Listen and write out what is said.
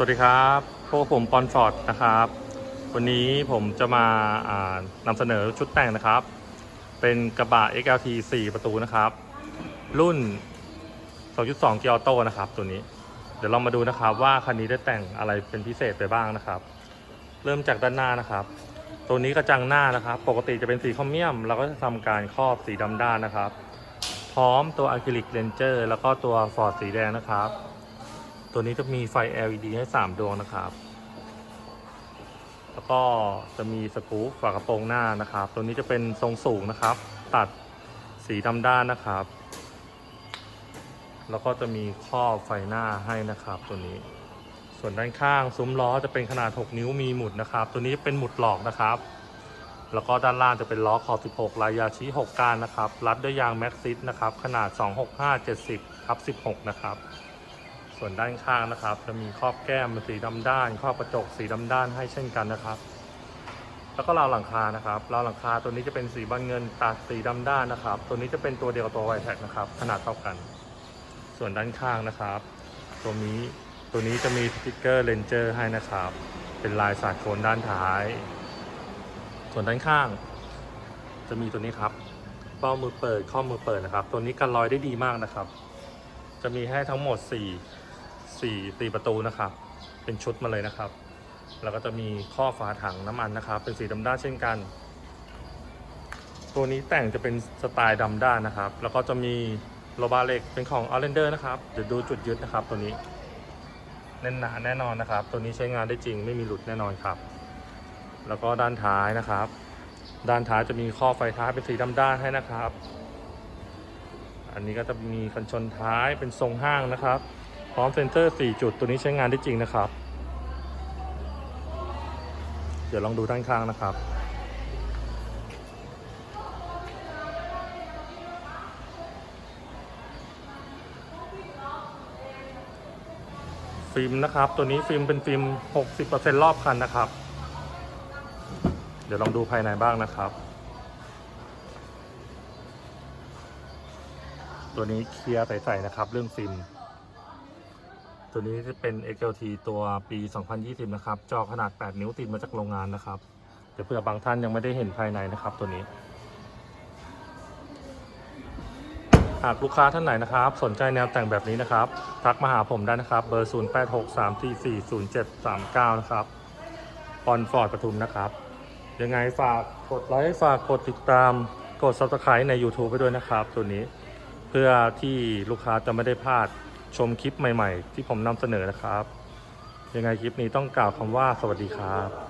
สวัสดีครับพวกผมปอนฟอร์ดนะครับ วันนี้ผมจะมาานำเสนอชุดแต่งนะครับ เป็นกระบะ XLT 4 ประตูนะครับ รุ่น 2.2 เกียร์ออโต้นะครับ ตัวนี้ เดี๋ยวเรามาดูนะครับว่าคันนี้ได้แต่งอะไรเป็นพิเศษไปบ้างนะครับ เริ่มจากด้านหน้านะครับ ตัวนี้กระจังหน้านะครับ ปกติจะเป็นสีคอมเมียม เราก็จะทำการครอบสีดำด้านนะครับ พร้อมตัวอะคริลิกเลนเจอร์แล้วก็ตัวฟอร์ดสีแดงนะครับ ตัวนี้จะมีไฟ LED ให้ 3 ดวงนะครับ แล้วก็จะมีสกรูปฝากระโปรงหน้านะครับ ตัวนี้จะเป็นทรงสูงนะครับ ตัดสีดำด้านนะครับ แล้วก็จะมีข้อไฟหน้าให้นะครับ ตัวนี้ ส่วนด้านข้างซุ้มล้อจะเป็นขนาด 6 นิ้วมีหมุดนะครับ ตัวนี้เป็นหมุดหลอกนะครับ แล้วก็ด้านล่างจะเป็นล้อขอบ 16 ลายยาชิ6ก้านนะครับ รัดด้วยยางแม็กซิสนะครับ ขนาด 265 70ทับ16 นะครับ ส่วนด้านข้างนะครับ จะมีครอบแก้มสีดำด้านครอบกระจกสีดำด้านให้เช่นกันนะครับ แล้วก็ราวหลังคานะครับราวหลังคาตัวนี้จะเป็นสีบานเงินตัดสีดำด้านนะครับ ตัวนี้จะเป็นตัวเดียวกับตัวไวแท็กนะครับ ขนาดเท่ากัน ส่วนด้านข้างนะครับ ตัวนี้ตัวนี้จะมีสติกเกอร์เลนเจอร์ให้นะครับ เป็นลายสาดโคนด้านท้าย ส่วนด้านข้าง จะมีตัวนี้ครับเป้ามือเปิดข้อมือเปิดนะครับ ตัวนี้กันรอยได้ดีมากนะครับ จะมีให้ทั้งหมด 4 4 4ประตูนะครับ เป็นชุดมาเลยนะครับ แล้วก็จะมีข้อฝาถังน้ำมันนะครับ เป็นสีดำด้านเช่นกัน ตัวนี้แต่งจะเป็นสไตล์ดำด้านนะครับ แล้วก็จะมีโลบาเล็กเป็นของ a r เ e n d e r นะครับ เดี๋ยวดูจุดยึดนะครับ ตัวนี้แน่นหนาแน่นอนนะครับ ตัวนี้ใช้งานได้จริงไม่มีหลุดแน่นอนครับ แล้วก็ด้านท้ายนะครับ ด้านท้ายจะมีข้อไฟท้ายเป็นสีดำด้านให้นะครับ อันนี้ก็จะมีกันชนท้ายเป็นทรงห้างนะครับ ร้อมเซ็นเซอร์ 4 จุดตัวนี้ใช้งานได้จริงนะครับ เดี๋ยวลองดูด้านข้างนะครับ ฟิล์มนะครับ ตัวนี้ฟิล์มเป็นฟิล์ม 60%รอบคันนะครับ เดี๋ยวลองดูภายในบ้างนะครับตัวนี้เคลียร์ใสๆนะครับ เรื่องฟิล์ม ตัวนี้จะเป็น XLT ตัวปี 2020 นะครับ จอขนาด 8 นิ้วติดมาจากโรงงานนะครับ เดี๋ยวเผื่อบางท่านยังไม่ได้เห็นภายในนะครับ ตัวนี้ หากลูกค้าท่านไหนนะครับ สนใจแนวแต่งแบบนี้นะครับ ทักมาหาผมได้นะครับ เบอร์ 0863440739 นะครับปอนฟอร์ดปทุมนะครับ ยังไงฝากกดไลค์ฝากกดติดตามกด subscribe ใน YouTube ไปด้วยนะครับ ตัวนี้ เพื่อที่ลูกค้าจะไม่ได้พลาด ชมคลิปใหม่ ๆ ที่ผมนำเสนอนะครับ ยังไงคลิปนี้ต้องกล่าวคำว่าสวัสดีครับ